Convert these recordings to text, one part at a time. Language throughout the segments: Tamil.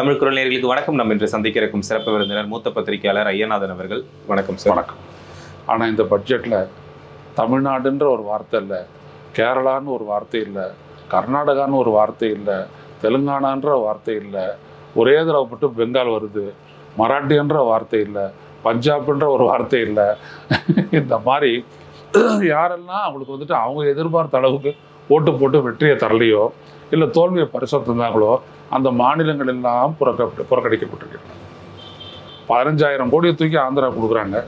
தமிழ் குரல் நேர்களுக்கு வணக்கம். நம்ம இன்று சந்திக்க இருக்கும் சிறப்பு விருந்தினர் மூத்த பத்திரிகையாளர் ஐயநாதன் அவர்கள். வணக்கம் சார் வணக்கம். ஆனால் இந்த பட்ஜெட்டில் தமிழ்நாடுன்ற ஒரு வார்த்தை இல்லை கேரளான்னு ஒரு வார்த்தை இல்லை கர்நாடகான்னு ஒரு வார்த்தை இல்லை தெலுங்கானான்ற வார்த்தை இல்லை ஒரே தடவை மட்டும் பெங்கால் வருது மராட்டின்ற வார்த்தை இல்லை பஞ்சாப்ன்ற ஒரு வார்த்தை இல்லை. இந்த மாதிரி யாரெல்லாம் அவங்களுக்கு வந்துட்டு அவங்க எதிர்பார்த்த அளவுக்கு ஓட்டு போட்டு வெற்றியை தரலையோ இல்லை தோல்வியை பரிசோர்த்திருந்தாங்களோ அந்த மாநிலங்கள் எல்லாம் புறக்க புறக்கணிக்கப்பட்டிருக்கிறது பதினஞ்சாயிரம் கோடியை தூக்கி ஆந்திரா கொடுக்குறாங்க.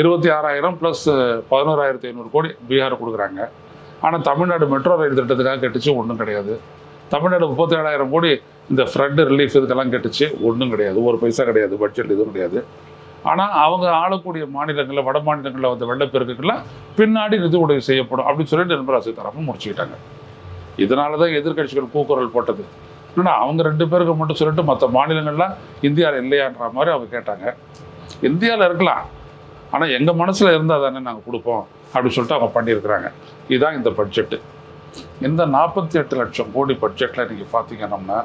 இருபத்தி ஆறாயிரம் ப்ளஸ் பதினோராயிரத்தி ஐநூறு கோடி பீகார் கொடுக்குறாங்க. ஆனால் தமிழ்நாடு மெட்ரோ ரயில் திட்டத்துக்காக கெட்டுச்சு ஒன்றும் கிடையாது. தமிழ்நாடு முப்பத்தி ஏழாயிரம் கோடி இந்த ஃப்ளட் ரிலீஃப் இதுக்கெல்லாம் கெட்டுச்சு ஒன்றும் கிடையாது. ஒரு பைசா கிடையாது பட்ஜெட் எதுவும் கிடையாது. ஆனால் அவங்க ஆளக்கூடிய மாநிலங்களில் வட மாநிலங்களில் வந்த வெள்ளப்பெருக்குக்கெல்லாம் பின்னாடி நிதி உதவி செய்யப்படும் அப்படின்னு சொல்லிட்டு நிர்மலா சீதாராமன் முடிச்சுக்கிட்டாங்க. இதனால தான் எதிர்க்கட்சிகள் கூக்குரல் போட்டது. என்னடா அவங்க ரெண்டு பேருக்கு மட்டும் சொல்லிட்டு மற்ற மாநிலங்கள்லாம் இந்தியாவில் இல்லையான்ற மாதிரி அவங்க கேட்டாங்க. இந்தியாவில் இருக்கலாம். ஆனால் எங்கள் மனசில் இருந்தால் தானே நாங்கள் கொடுப்போம் அப்படின்னு சொல்லிட்டு அவங்க பண்ணியிருக்கிறாங்க. இதுதான் இந்த பட்ஜெட்டு இந்த நாற்பத்தி எட்டு லட்சம் கோடி பட்ஜெட்டில் நீங்கள் பார்த்தீங்கன்னா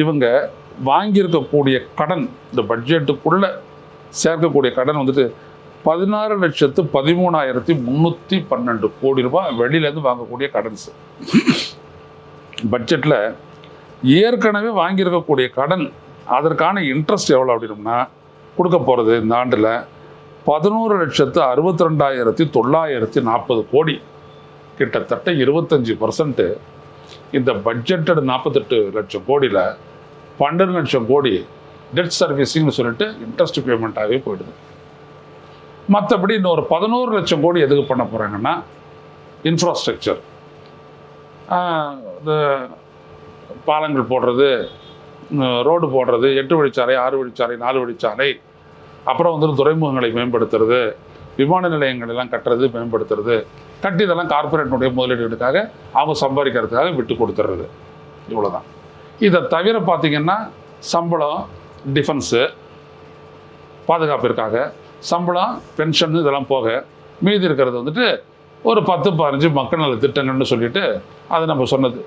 இவங்க வாங்கியிருக்கக்கூடிய கடன் இந்த பட்ஜெட்டுக்குள்ளே சேர்க்கக்கூடிய கடன் வந்துட்டு பதினாறு லட்சத்து பதிமூணாயிரத்தி முந்நூற்றி பன்னெண்டு கோடி ரூபாய் வெளியிலேருந்து வாங்கக்கூடிய கடன்ஸ் பட்ஜெட்டில் ஏற்கனவே வாங்கியிருக்கக்கூடிய கடன் அதற்கான இன்ட்ரெஸ்ட் எவ்வளோ அப்படின்னோம்னா கொடுக்க போகிறது இந்த ஆண்டில் பதினோரு லட்சத்து அறுபத்தி ரெண்டாயிரத்தி தொள்ளாயிரத்தி நாற்பது கோடி. கிட்டத்தட்ட இருபத்தஞ்சி பர்சன்ட்டு இந்த பட்ஜெட்டட் நாற்பத்தெட்டு லட்சம் கோடியில் பன்னெண்டு லட்சம் கோடி டெட் சர்வீஸிங்னு சொல்லிட்டு இன்ட்ரெஸ்ட் பேமெண்ட்டாகவே போயிடுது. மற்றபடி இன்னொரு பதினோரு லட்சம் கோடி எதுக்கு பண்ண போகிறாங்கன்னா இன்ஃப்ராஸ்ட்ரக்சர் இந்த பாலங்கள் போடுறது ரோடு போடுறது எட்டு வழிச்சாலை ஆறு வழிச்சாலை நாலு வழிச்சாலை அப்புறம் வந்து துறைமுகங்களை மேம்படுத்துறது விமான நிலையங்கள் எல்லாம் கட்டுறது மேம்படுத்துறது கட்டி இதெல்லாம் கார்பரேட்னுடைய முதலீடுகளுக்காக அவங்க சம்பாதிக்கிறதுக்காக விட்டு கொடுத்துட்றது இவ்வளோதான் இதை தவிர பார்த்தீங்கன்னா சம்பளம் டிஃபென்ஸு பாதுகாப்பிற்காக சம்பளம் பென்ஷன் இதெல்லாம் போக மீதி இருக்கிறது வந்துட்டு ஒரு பத்து பதினஞ்சு மக்கள் நல திட்டங்கள்னு சொல்லிட்டு அது நம்ம சொன்னது.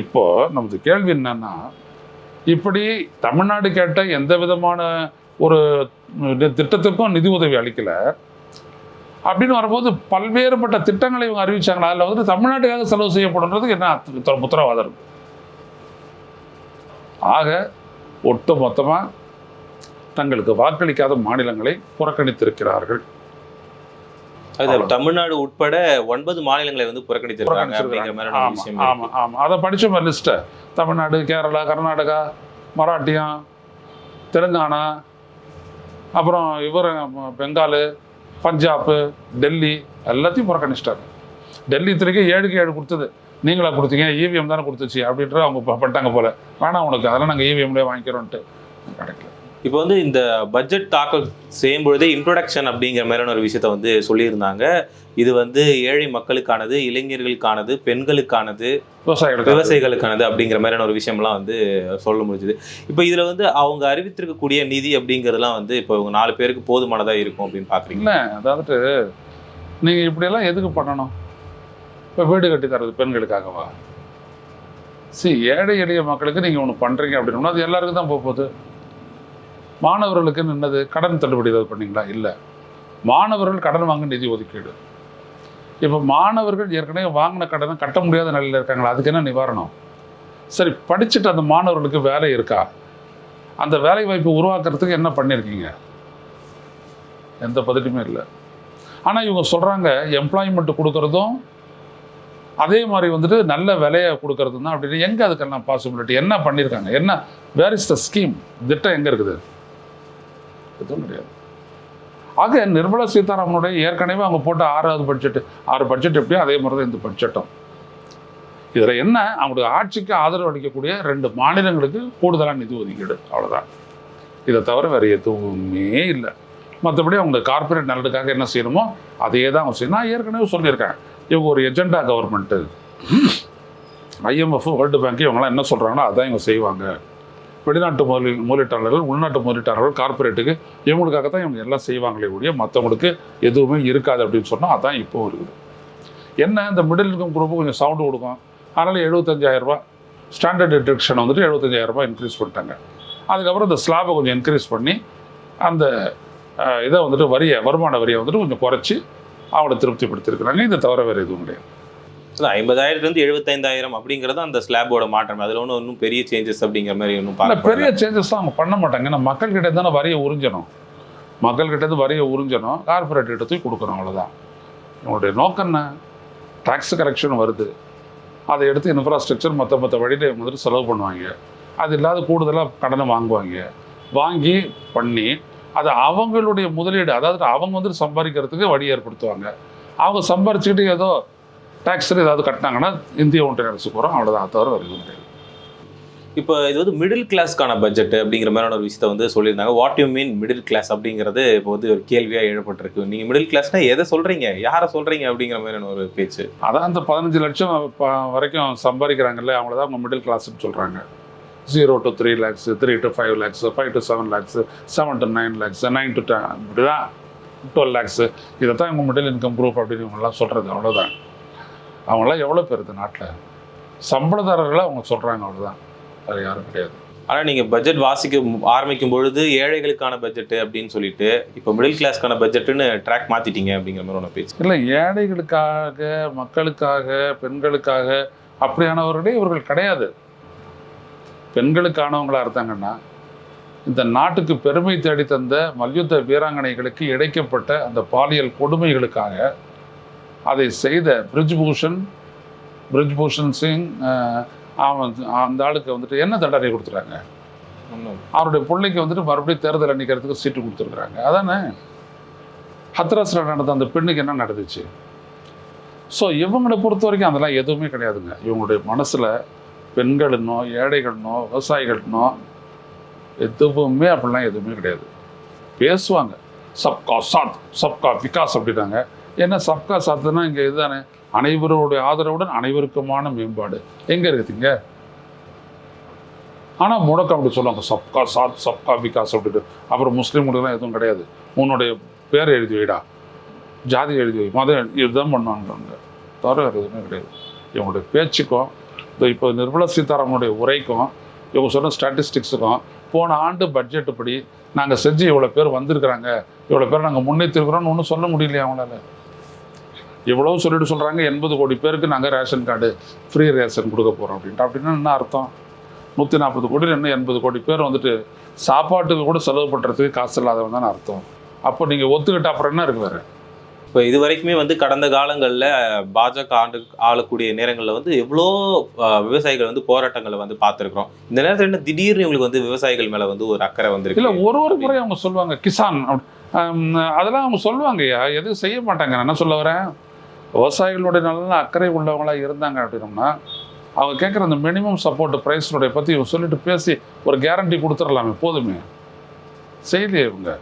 இப்போது நமது கேள்வி என்னன்னா இப்படி தமிழ்நாடு கேட்ட எந்த விதமான ஒரு திட்டத்திற்கும் திட்டத்துக்கும் நிதி உதவி அளிக்கலை. அப்படின்னு வரும்போது பல்வேறுபட்ட திட்டங்களை இவங்க அறிவிச்சாங்களா? அதில் வந்துட்டு தமிழ்நாட்டுக்காக செலவு செய்யப்படுன்றதுக்கு என்ன உத்தரவாதம் இருக்கு? ஆக ஒட்டு மொத்தமாக தங்களுக்கு வாக்களிக்காத மாநிலங்களை புறக்கணித்திருக்கிறார்கள். அது தமிழ்நாடு உட்பட ஒன்பது மாநிலங்களை வந்து புறக்கணித்திருக்காங்க அப்படிங்கிற மாதிரியான ஒரு ஆமா விஷயம் ஆமா ஆமா. அதை படிச்சோம் லிஸ்ட்டை தமிழ்நாடு கேரளா கர்நாடகா மராட்டியம் தெலுங்கானா அப்புறம் இவர் பெங்கால் பஞ்சாப் டெல்லி எல்லாத்தையும் புறக்கணிச்சிட்டாங்க. டெல்லி இத்தனைக்கும் ஏழுக்கு ஏழு கொடுத்தது. நீங்களா கொடுத்தீங்க இவிஎம் தானே கொடுத்துச்சு அப்படின்ற அவங்க ப- பண்ணிட்டாங்க போல. வேணாம் உனக்கு அதெல்லாம் நாங்கள் இவிஎம்லேயே வாங்கிக்கிறோன்ட்டு. கிடைக்கல இப்போ வந்து இந்த பட்ஜெட் தாக்கல் செய்யும் பொழுதே இன்ட்ரோடக்ஷன் அப்படிங்கிற மாதிரியான ஒரு விஷயத்த வந்து சொல்லியிருந்தாங்க. இது வந்து ஏழை மக்களுக்கானது இளைஞர்களுக்கானது பெண்களுக்கானது விவசாயிகளுக்கு விவசாயிகளுக்கானது அப்படிங்கிற மாதிரியான ஒரு விஷயம்லாம் வந்து சொல்ல முடிஞ்சுது. இப்போ இதில் வந்து அவங்க அறிவித்திருக்கக்கூடிய நிதி அப்படிங்கிறதுலாம் வந்து இப்போ இவங்க நாலு பேருக்கு போதுமானதாக இருக்கும் அப்படின்னு பார்க்குறீங்க? இல்லை அதாவது நீங்கள் இப்படியெல்லாம் எதுக்கு பண்ணணும்? இப்போ வீடு கட்டி தர்றது பெண்களுக்காகவா? சி ஏழை எளிய மக்களுக்கு நீங்கள் ஒன்று பண்ணுறீங்க அப்படின்னா அது எல்லாருக்கும் தான் போக போகுது மாணவர்களுக்கு என்னது கடன் தள்ளுபடி ஏதாவது பண்ணீங்களா? இல்லை. மாணவர்கள் கடன் வாங்க நிதி ஒதுக்கீடு. இப்போ மாணவர்கள் ஏற்கனவே வாங்கின கடனை கட்ட முடியாத நிலையில் இருக்காங்களா? அதுக்கு என்ன நிவாரணம்? சரி படிச்சுட்டு அந்த மாணவர்களுக்கு வேலை இருக்கா? அந்த வேலை வாய்ப்பு உருவாக்குறதுக்கு என்ன பண்ணியிருக்கீங்க எந்த பதிலுமே இல்லை. ஆனால் இவங்க சொல்கிறாங்க எம்ப்ளாய்மெண்ட் கொடுக்குறதும் அதே மாதிரி வந்துட்டு நல்ல விலையை கொடுக்கறது தான் அப்படின்னு எங்கே அதுக்கெல்லாம் பாசிபிலிட்டி என்ன பண்ணியிருக்காங்க என்ன? வேர் இஸ் த ஸ்கீம் திட்டம் எங்கே இருக்குது? எதுவும் கிடையாது. ஆக நிர்மலா சீதாராமனுடைய ஏற்கனவே அவங்க போட்ட ஆறாவது பட்ஜெட் ஆறு பட்ஜெட் எப்படியோ அதே மாதிரி தான் இந்த பட்ஜெட்டும் இதில் என்ன? அவங்களுடைய ஆட்சிக்கு ஆதரவு அளிக்கக்கூடிய ரெண்டு மாநிலங்களுக்கு கூடுதலாக நிதி ஒதுக்கீடு. அவ்வளோதான் இதை தவிர வேறு எதுவுமே இல்லை. மற்றபடி அவங்க கார்ப்பரேட் நலனுக்காக என்ன செய்யணுமோ அதையே தான் அவங்க செய்யணும். நான் ஏற்கனவே சொல்லியிருக்கேன். இவங்க ஒரு agenda government IMF world bank இவங்கெல்லாம் என்ன சொல்கிறாங்களோ அதான் இவங்க செய்வாங்க. வெளிநாட்டு முதலீ முதலீட்டாளர்கள் உள்நாட்டு முதலீட்டாளர்கள் கார்ப்பரேட்டுக்கு இவங்களுக்காக தான் இவங்க எல்லாம் செய்வாங்களே ஒழிய மற்றவங்களுக்கு எதுவுமே இருக்காது அப்படின்னு சொன்னால் அதான் இப்போவும் இருக்குது என்ன இந்த மிடில் இன்கம் குரூப்பு கொஞ்சம் சவுண்டு கொடுக்கும். அதனால் எழுபத்தஞ்சாயிரரூபா ஸ்டாண்டர்ட் டிடக்ஷன் வந்துட்டு எழுபத்தஞ்சாயிரரூபா இன்க்ரீஸ் பண்ணிட்டாங்க. அதுக்கப்புறம் இந்த ஸ்லாபை கொஞ்சம் இன்க்ரீஸ் பண்ணி அந்த இதை வந்துட்டு வரியை வருமான வரியை வந்துட்டு கொஞ்சம் குறைச்சி அவங்கள திருப்திப்படுத்திருக்கிறாங்க இதை தவிர வேறு எதுவும் கிடையாது. ஐம்பதாயிரத்துலேருந்து எழுபத்தைந்தாயிரம் அப்படிங்கிறது அந்த ஸ்லாபோட மாற்றம். அதில் ஒன்றும் ஒன்றும் பெரிய சேஞ்சஸ் அப்படிங்கிற மாதிரி ஒன்றும் இல்லை பார்க்க பெரிய சேஞ்சஸ்லாம் அவங்க பண்ண மாட்டாங்க. ஏன்னா மக்கள்கிட்ட தானே வரியை உறிஞ்சணும். மக்கள்கிட்ட வரியை உறிஞ்சணும். கார்பரேட் கிட்ட தூக்கி கொடுக்கணும் அவ்வளோதான் இவங்களுடைய நோக்கம் என்ன? டாக்ஸ் கரெக்ஷன் வருது. அதை எடுத்து இன்ஃப்ராஸ்ட்ரக்சர் மற்ற மற்ற வழியில் இவங்க வந்துட்டு செலவு பண்ணுவாங்க. அது இல்லாத கூடுதலாக கடனை வாங்குவாங்க. வாங்கி பண்ணி அதை அவங்களுடைய முதலீடு அதாவது அவங்க வந்துட்டு சம்பாதிக்கிறதுக்கு வழி ஏற்படுத்துவாங்க. அவங்க சம்பாரிச்சுக்கிட்டு ஏதோ டேக்ஸ் ஏதாவது கட்டினாங்கன்னா இந்திய ஒன்றிய அரசு போகிறோம் அவ்வளோதான் தவிர வேறு எதுவும் கிடையாது. இப்போ இது வந்து மிடில் கிளாஸ்க்கான பட்ஜெட் அப்படிங்கிற மாதிரியான ஒரு விஷயத்தை வந்து சொல்லியிருந்தாங்க. What you mean middle class அப்படிங்கிறது இப்போ வந்து ஒரு கேள்வியாக எழுப்பட்டிருக்கு நீங்கள் மிடில் கிளாஸ்னா எதை சொல்கிறீங்க யாரை சொல்கிறீங்க அப்படிங்கிற மாதிரியான ஒரு பேச்சு. அதான் அந்த பதினஞ்சு லட்சம் வரைக்கும் சம்பாதிக்கிறாங்கல்ல அவங்கள தான் அவங்க மிடில் கிளாஸ்னு சொல்கிறாங்க zero to three lakhs three to five lakhs five to seven lakhs seven to nine lakhs nine to ten இப்படி தான் டுவெல் லேக்ஸ் இதை தான் இவங்க மிடில் இன்கம் குரூப் அப்படின்னு இவங்கெல்லாம் சொல்கிறது அவ்வளோதான் அவங்களாம் எவ்வளோ பேர் இந்த நாட்டில்? சம்பளதாரர்களை அவங்க சொல்கிறாங்க அவ்வளோதான் வேறு யாரும் கிடையாது. ஆனால் நீங்கள் பட்ஜெட் வாசிக்க ஆரம்பிக்கும் பொழுது ஏழைகளுக்கான பட்ஜெட் அப்படின்னு சொல்லிட்டு இப்போ மிடில் கிளாஸ்க்கான பட்ஜெட்டுன்னு ட்ராக் மாற்றிட்டீங்க அப்படிங்கிற மாதிரி ஒன்று பேச்சு. இல்லை ஏழைகளுக்காக மக்களுக்காக பெண்களுக்காக அப்படியானவர்களே இவர்கள் கிடையாது. பெண்களுக்கானவங்களா இருந்தாங்கன்னா இந்த நாட்டுக்கு பெருமை தேடி தந்த மல்யுத்த வீராங்கனைகளுக்கு இழைக்கப்பட்ட அந்த பாலியல் கொடுமைகளுக்காக அதை செய்த பிரிஜ்பூஷன் பிரிஜ்பூஷன் சிங் அவன் அந்த ஆளுக்கு வந்துட்டு என்ன தண்டனை கொடுத்துட்டாங்க? அவருடைய பிள்ளைக்கு வந்துட்டு மறுபடியும் தேர்தல் நிற்கிறதுக்கு சீட்டு கொடுத்துருக்குறாங்க. அதானே? ஹத்ராஸில் நடந்த அந்த பெண்ணுக்கு என்ன நடந்துச்சு? ஸோ இவங்களை பொறுத்த வரைக்கும் அதெல்லாம் எதுவுமே கிடையாதுங்க. இவங்களுடைய மனசில் பெண்களுன்னோ ஏழைகள்னோ விவசாயிகள்னோ எதுவுமே அப்படிலாம் எதுவுமே கிடையாது. பேசுவாங்க. சப்கா சாத் சப்கா விகாஸ் அப்படின்னாங்க ஏன்னா சப்கா சாத்துனா இங்கே இதுதானே? அனைவருடைய ஆதரவுடன் அனைவருக்குமான மேம்பாடு. எங்கே இருக்குதுங்க ஆனால் முடக்கம் அப்படி சொல்லுவாங்க. சப்கா சாத் சப்கா விகாஸ் அப்படின்ட்டு. அப்புறம் முஸ்லீம்களுக்குலாம் எதுவும் கிடையாது. உன்னுடைய பேர் எழுதி வைடா. ஜாதி எழுதி வை. மதம் இதுதான் பண்ணுவாங்க. தவிர வேறு எதுவுமே கிடையாது. இவங்களுடைய பேச்சுக்கும் இப்போ நிர்மலா சீதாராமனுடைய உரைக்கும் இவங்க சொன்ன ஸ்டாட்டிஸ்டிக்ஸுக்கும் போன ஆண்டு பட்ஜெட் படி நாங்கள் செஞ்சு இவ்வளோ பேர் வந்திருக்கிறாங்க. இவ்வளோ பேர் நாங்கள் முன்னேற்றிருக்கிறோம்னு ஒன்றும் சொல்ல முடியலையே அவங்களால. இவ்வளோ சொல்லிட்டு சொல்கிறாங்க எண்பது கோடி பேருக்கு நாங்கள் ரேஷன் கார்டு ஃப்ரீ ரேஷன் கொடுக்க போகிறோம் அப்படின்ட்டு. அப்படின்னா என்ன அர்த்தம்? நூற்றி நாற்பது கோடியில் இன்னும் எண்பது கோடி பேர் வந்துட்டு சாப்பாட்டுக்கு கூட செலவு பண்ணுறதுக்கு காசு இல்லாதவன் தானே அர்த்தம். அப்போ நீங்கள் ஒத்துக்கிட்ட அப்புறம் என்ன இருக்கு வேறு? இப்போ இது வரைக்குமே வந்து கடந்த காலங்களில் பாஜக ஆண்டு ஆளக்கூடிய நேரங்களில் வந்து எவ்வளோ விவசாயிகள் வந்து போராட்டங்களை வந்து பார்த்துருக்குறோம். இந்த நேரத்தில் என்ன திடீர்னு இவங்களுக்கு வந்து விவசாயிகள் மேலே வந்து ஒரு அக்கறை வந்துருக்கு? இல்லை ஒரு ஒரு முறை அவங்க சொல்லுவாங்க கிசான் அப்படி- அதெல்லாம் அவங்க சொல்லுவாங்கய்யா எதுவும் செய்ய மாட்டாங்க. நான் என்ன சொல்ல வரேன்? விவசாயிகளுடைய நல்ல அக்கறை உள்ளவங்களா இருந்தாங்க அப்படின்னோம்னா அவங்க கேட்குற அந்த மினிமம் சப்போர்ட் ப்ரைஸினுடைய பற்றி இவங்க சொல்லிட்டு பேசி ஒரு கேரண்டி கொடுத்துடலாமே போதுமே. செய்யலையே இவங்க.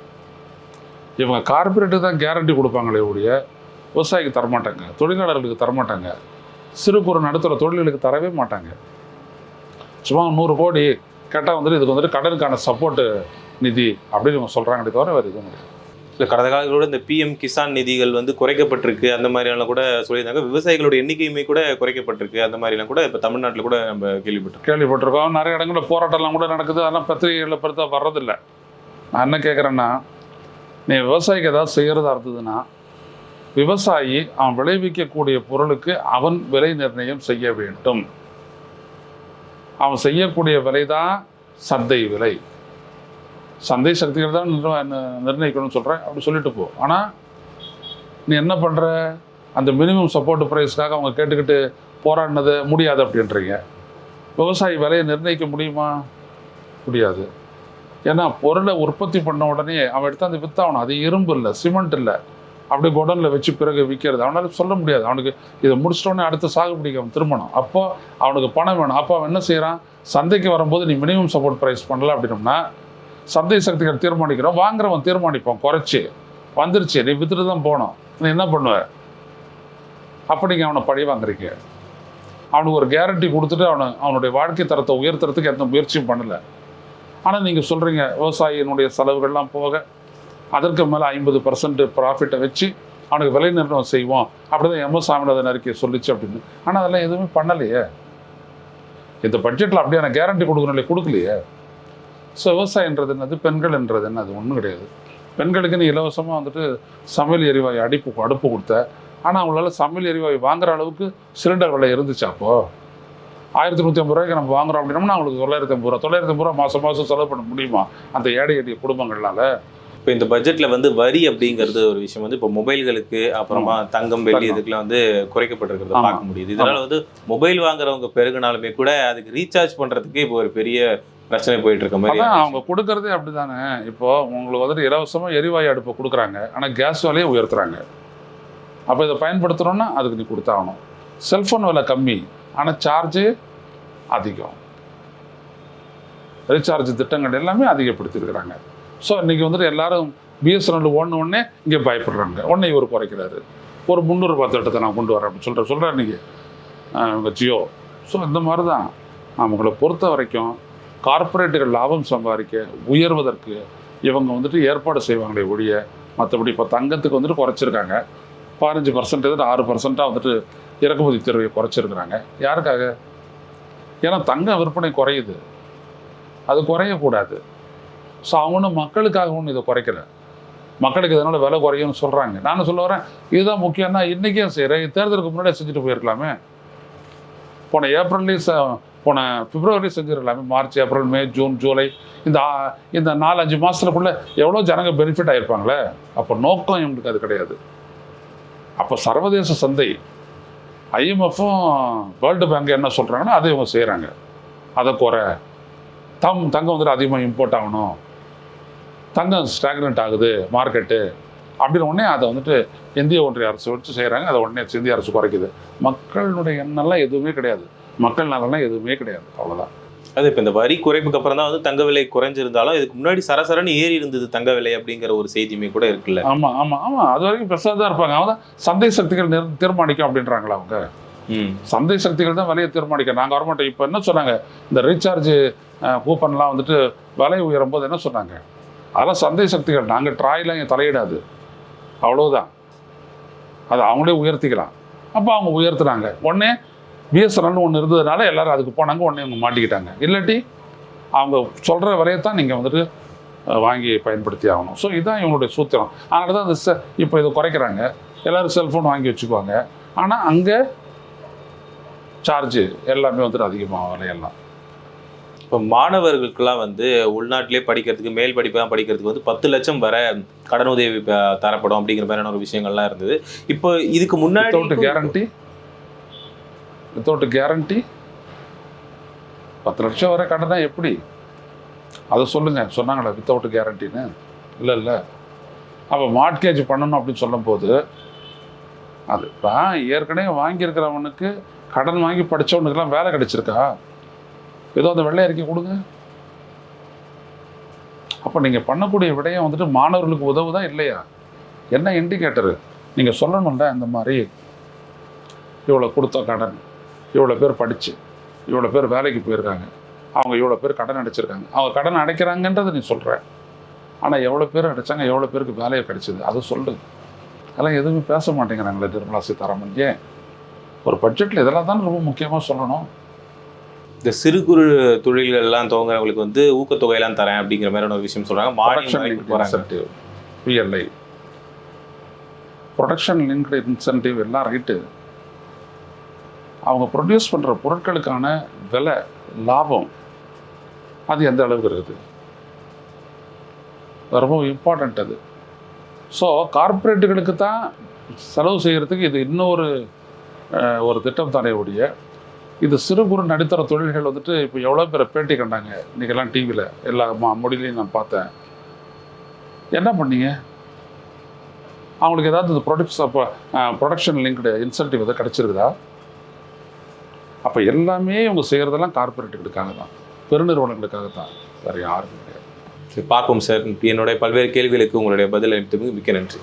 இவங்க கார்பரேட்டுக்கு தான் கேரண்டி கொடுப்பாங்களே ஒழிய விவசாயிக்கு தரமாட்டாங்க தொழிலாளர்களுக்கு தரமாட்டாங்க சிறு குறு நடுத்தர தொழில்களுக்கு தரவே மாட்டாங்க. சும்மா நூறு கோடி கேட்டால் வந்துட்டு இதுக்கு வந்துட்டு கடனுக்கான சப்போர்ட்டு நிதி அப்படின்னு இவங்க சொல்கிறாங்களே தவிர வேறு எதுவும் கிடையாது. இல்லை கடந்த காலங்களோட இந்த பிஎம் கிசான் நிதிகள் வந்து குறைக்கப்பட்டிருக்கு அந்த மாதிரியெல்லாம் கூட சொல்லியிருந்தாங்க. விவசாயிகளோட எண்ணிக்கையுமே கூட குறைக்கப்பட்டிருக்கு அந்த மாதிரிலாம் கூட இப்போ தமிழ்நாட்டில் கூட நம்ம கேள்விப்பட்டிருக்கோம். கேள்விப்பட்டிருக்கோம். நிறைய இடங்களில் போராட்டம்லாம் கூட நடக்குது. அதெல்லாம் பத்திரிகைகளில் பெருத்தா வர்றதில்லை. நான் என்ன கேட்குறேன்னா நீ விவசாயிக்கு ஏதாவது செய்கிறதா இருந்ததுன்னா விவசாயி அவன் விளைவிக்கக்கூடிய பொருளுக்கு அவன் விலை நிர்ணயம் செய்ய வேண்டும். அவன் செய்யக்கூடிய விலை தான் சந்தை விலை. சந்தை சக்திகள் தான் நிர்வ- நிர்ணயிக்கணும்னு சொல்கிறேன் அப்படி சொல்லிட்டு போ. ஆனால் நீ என்ன பண்ணுற அந்த மினிமம் சப்போர்ட் ப்ரைஸ்க்காக அவங்க கேட்டுக்கிட்டு போராடினது முடியாது அப்படின்றீங்க. விவசாயி விலையை நிர்ணயிக்க முடியுமா? முடியாது. ஏன்னா பொருளை உற்பத்தி பண்ண உடனே அவன் எடுத்து அந்த வித்தாகணும் அது இரும்பு இல்லை சிமெண்ட் இல்லை. அப்படி குடனில் வச்சு பிறகு விற்கிறது அவனால் சொல்ல முடியாது. அவனுக்கு இதை முடிச்சிட்டோன்னே அடுத்த சாகுபடிக்கு அவன் திரும்பணும். அப்போ அவனுக்கு பணம் வேணும். அப்போ அவன் என்ன செய்கிறான் சந்தைக்கு வரும்போது நீ மினிமம் சப்போர்ட் ப்ரைஸ் பண்ணல அப்படின்னோம்னா சந்தை சக்திகள் தீர்மானிக்கிறோம். வாங்குறவன் தீர்மானிப்பான். குறைச்சி. வந்துருச்சு. நீ வித்துட்டு தான் போகணும். நீ என்ன பண்ணுவ? அப்போ நீங்கள் அவனை பழி வாங்குறீங்க. அவனுக்கு ஒரு கேரண்டி கொடுத்துட்டு அவனை அவனுடைய வாழ்க்கை தரத்தை உயர்த்துறதுக்கு எந்த முயற்சியும் பண்ணலை. ஆனால் நீங்கள் சொல்கிறீங்க விவசாயியினுடைய செலவுகள்லாம் போக அதற்கு மேலே ஐம்பது பர்சன்ட் ப்ராஃபிட்டை வச்சு அவனுக்கு விலை நிர்ணயம் செய்வோம் அப்படி தான் எம்எஸ் சாமிநாதன் அறிக்கை சொல்லிச்சு அப்படின்னு. ஆனால் அதெல்லாம் எதுவுமே பண்ணலையே. இந்த பட்ஜெட்டில் அப்படியான கேரண்டி கொடுக்கணும் கொடுக்கலையே. ஸோ விவசாயன்றது என்னது? பெண்கள் என்றது என்ன? அது ஒன்றும் கிடையாது. பெண்களுக்கு நீ இலவசமாக வந்துட்டு சமையல் எரிவாயு அடிப்பு அடுப்பு கொடுத்த. ஆனால் அவங்களால சமையல் எரிவாயு வாங்குற அளவுக்கு சிலிண்டர் விலை இருந்துச்சு அப்போது ஆயிரத்தி நூற்றி ஐம்பது ரூபாய்க்கு நம்ம வாங்குறோம் அப்படின்னா அவங்களுக்கு தொள்ளாயிரத்தி ஐம்பது ரூபா தொள்ளாயிரத்தி ஐம்பது ரூபா மாதம் மாதம் செலவு பண்ண முடியுமா? அந்த ஏழை எளிய குடும்பங்கள்னால இப்போ இந்த பட்ஜெட்ல வந்து வரி அப்படிங்கிறது ஒரு விஷயம் வந்து இப்போ மொபைல்களுக்கு அப்புறமா தங்கம் வெள்ளி. இதுக்கெல்லாம் வந்து குறைக்கப்பட்டிருக்கிறத. பார்க்க முடியுது. இதனால வந்து மொபைல் வாங்குறவங்க பெருகினாலுமே கூட அதுக்கு ரீசார்ஜ் பண்றதுக்கு இப்போ ஒரு பெரிய பிரச்சனை போயிட்டு இருக்க மாதிரி அவங்க கொடுக்கறதே அப்படிதானே. இப்போ உங்களுக்கு வந்துட்டு இலவசமாக எரிவாயு அடுப்பை கொடுக்குறாங்க. ஆனால் கேஸ் விலையை உயர்த்துறாங்க. அப்போ இதை பயன்படுத்துகிறோன்னா அதுக்கு நீ கொடுத்தாகணும். செல்ஃபோன் விலை கம்மி. ஆனால் சார்ஜு அதிகம். ரீசார்ஜ் திட்டங்கள் எல்லாமே அதிகப்படுத்தியிருக்கிறாங்க. ஸோ இன்றைக்கி வந்துட்டு எல்லாரும் பிஎஸ்என்எல் ஒன்று ஒன்றே இங்கே பயப்படுறாங்க. உடனே இவர் குறைக்கிறாரு. ஒரு முந்நூறுபா திட்டத்தை நான் கொண்டு வரேன் அப்படின்னு சொல்கிறேன் சொல்கிறேன் இன்றைக்கி இவங்க ஜியோ. ஸோ இந்த மாதிரி தான் அவங்கள பொறுத்த வரைக்கும் கார்ப்பரேட்டுகள் லாபம் சம்பாதிக்க உயர்வதற்கு இவங்க வந்துட்டு ஏற்பாடு செய்வாங்களே ஒழிய மற்றபடி இப்போ தங்கத்துக்கு வந்துட்டு குறைச்சிருக்காங்க. பதினஞ்சு பர்சன்ட் ஆறு பர்சண்ட்டாக வந்துட்டு இறக்குமதி தேர்வை குறைச்சிருக்கிறாங்க. யாருக்காக? ஏன்னா தங்க விற்பனை குறையுது. அது குறையக்கூடாது. ஸோ அவனும் மக்களுக்காக ஒன்றும் இதை குறைக்கல. மக்களுக்கு இதனால் விலை குறையும்னு சொல்கிறாங்க நானும் சொல்ல வரேன். இதுதான் முக்கியம்னா இன்றைக்கே செய்கிறேன் தேர்தலுக்கு முன்னாடியே செஞ்சுட்டு போயிருக்கலாமே. போன ஏப்ரல்லையும் ச போன பிப்ரவரிலையும் செஞ்சிடலாமே March April May June July. இந்த இந்த நாலு அஞ்சு எவ்வளோ ஜனங்க பெனிஃபிட் ஆகிருப்பாங்களே அப்போ நோக்கம் இவங்களுக்கு அது கிடையாது. அப்போ சர்வதேச சந்தை ஐஎம்எஃப்பும் வேர்ல்டு பேங்க் என்ன சொல்கிறாங்கன்னா அதை இவங்க செய்கிறாங்க அதை குறை. தம் தங்கம் வந்துட்டு அதிகமாக இம்போர்ட் ஆகணும். தங்கம் ஸ்டாக்னண்ட் ஆகுது மார்க்கெட்டு அப்படின்னு உடனே அதை வந்துட்டு இந்திய ஒன்றிய அரசு வச்சு செய்கிறாங்க அதை உடனே இந்திய அரசு குறைக்குது. மக்களுடைய எண்ணம்லாம் எதுவுமே கிடையாது. மக்கள் நலன்லாம் எதுவுமே கிடையாது. அவ்வளோதான் அது இப்போ இந்த வரி குறைப்புக்கு அப்புறம் தான் வந்து தங்க விலை குறைஞ்சிருந்தாலும் இதுக்கு முன்னாடி சரசரன்னு ஏறி இருந்தது தங்க விலை அப்படிங்கிற ஒரு செய்தியுமே கூட இருக்குல்ல? ஆமாம் ஆமாம் ஆமாம் அது வரைக்கும் பெருசாக தான் இருப்பாங்க. அவங்க தான் சந்தை சக்திகள் நிர் தீர்மானிக்கும் அப்படின்றாங்களா அவங்க? ம். சந்தை சக்திகள் தான் விலையை தீர்மானிக்க. நாங்கள் வரமாட்டோம். இப்போ என்ன சொன்னாங்க? இந்த ரீசார்ஜ் கூப்பன்லாம் வந்துட்டு விலை உயரும் போது என்ன சொன்னாங்க? அதெல்லாம் சந்தை சக்திகள். நாங்கள் ட்ராயெலாம் தலையிடாது. அவ்வளவுதான். அதை அவங்களே உயர்த்திக்கலாம். அப்போ அவங்க உயர்த்துனாங்க. உடனே பிஎஸ்என்எல்னு ஒன்று இருந்ததுனால எல்லாரும் அதுக்கு போனாங்க உடனே இவங்க மாட்டிக்கிட்டாங்க. இல்லாட்டி அவங்க சொல்கிற விலையை தான் நீங்கள் வந்துட்டு வாங்கி பயன்படுத்தி ஆகணும். ஸோ இதுதான் இவங்களுடைய சூத்திரம். அதனால தான் இந்த செ இப்போ இதை குறைக்கிறாங்க. எல்லாரும் செல்ஃபோன் வாங்கி வச்சுக்குவாங்க. ஆனால் அங்கே சார்ஜு எல்லாமே வந்துட்டு அதிகமாக விலையெல்லாம் இப்போ மாணவர்களுக்கெல்லாம் வந்து உள்நாட்டிலே படிக்கிறதுக்கு மேல் படிப்பெல்லாம் படிக்கிறதுக்கு வந்து பத்து லட்சம் வர கடனுதவி தரப்படும் அப்படிங்கிற மாதிரியான ஒரு விஷயங்கள்லாம் இருந்தது. இப்போ இதுக்கு முன்னாடி கேரண்டி வித்தவுட் கேரண்டி பத்து லட்சம் வரை கடனா எப்படி? அதை சொல்லுங்க. சொன்னாங்களே வித்தவுட் கேரண்டின்னு இல்லை இல்லை. அப்போ மார்ட்கேஜ் பண்ணணும் அப்படின்னு சொல்லும்போது அது இப்போ ஏற்கனவே வாங்கியிருக்கிறவனுக்கு கடன் வாங்கி படித்தவனுக்கெல்லாம் வேலை கிடைச்சிருக்கா? ஏதோ அந்த வெள்ளை அறிக்கை கொடுங்க. அப்போ நீங்கள் பண்ணக்கூடிய விடயம் வந்துட்டு மாணவர்களுக்கு உதவுதா இல்லையா? என்ன இண்டிகேட்டரு நீங்கள் சொல்லணும்ல இந்த மாதிரி. இவ்வளோ கொடுத்த கடன். இவ்வளோ பேர் படித்து இவ்வளோ பேர் வேலைக்கு போயிருக்காங்க. அவங்க இவ்வளோ பேர் கடன் அடைச்சிருக்காங்க. அவங்க கடன் அடைக்கிறாங்கன்றதை நீ சொல்கிற ஆனால் எவ்வளோ பேர் அடைச்சாங்க எவ்வளோ பேருக்கு வேலையை கிடைச்சிது? அதை சொல்லு. அதெல்லாம் எதுவுமே பேச மாட்டேங்கிறாங்களே நிர்மலா சீதாராமன். ஏன்? ஒரு பட்ஜெட்டில் இதெல்லாம் தான் ரொம்ப முக்கியமாக சொல்லணும். இந்த சிறு குறு தொழில்கள் எல்லாம் துவங்குறவங்களுக்கு வந்து ஊக்கத்தொகையெல்லாம் தரேன் அப்படிங்கிற மாதிரியான ஒரு விஷயம் ப்ரொடக்ஷன் மானியம் பிஎல்ஐ ப்ரொடக்ஷன் லிங்க்டு இன்சென்டிவ் எல்லாம் ரைட்டு அவங்க ப்ரொடியூஸ் பண்ணுற பொருட்களுக்கான விலை லாபம் அது எந்த அளவுக்கு இருக்குது? ரொம்ப இம்பார்ட்டண்ட் அது. ஸோ கார்ப்பரேட்டுகளுக்கு தான் செலவு செய்கிறதுக்கு இது இன்னொரு ஒரு திட்டம் தானே ஒழிய இது சிறு குறு நடுத்தர தொழில்கள் வந்துட்டு இப்போ எவ்வளோ பேரை பேட்டி கண்டாங்க? இன்றைக்கெல்லாம் டிவியில் எல்லா மொழிலையும் நான் பார்த்தேன். என்ன பண்ணீங்க? அவங்களுக்கு ஏதாவது இந்த ப்ரொடக்ட்ஸ் அப்போ ப்ரொடக்ஷன் லிங்க்டு இன்சென்டிவ் எதாவது கிடச்சிருக்குதா? அப்போ எல்லாமே இவங்க செய்கிறதெல்லாம் கார்ப்பரேட்டுகளுக்காக தான் பெருநிறுவனங்களுக்காக தான் வேறு யாருக்கும் கிடையாது. சரி, பார்ப்போம் சார். என்னுடைய பல்வேறு கேள்விகளுக்கு உங்களுடைய பதில் அளித்ததுக்கு மிக்க நன்றி.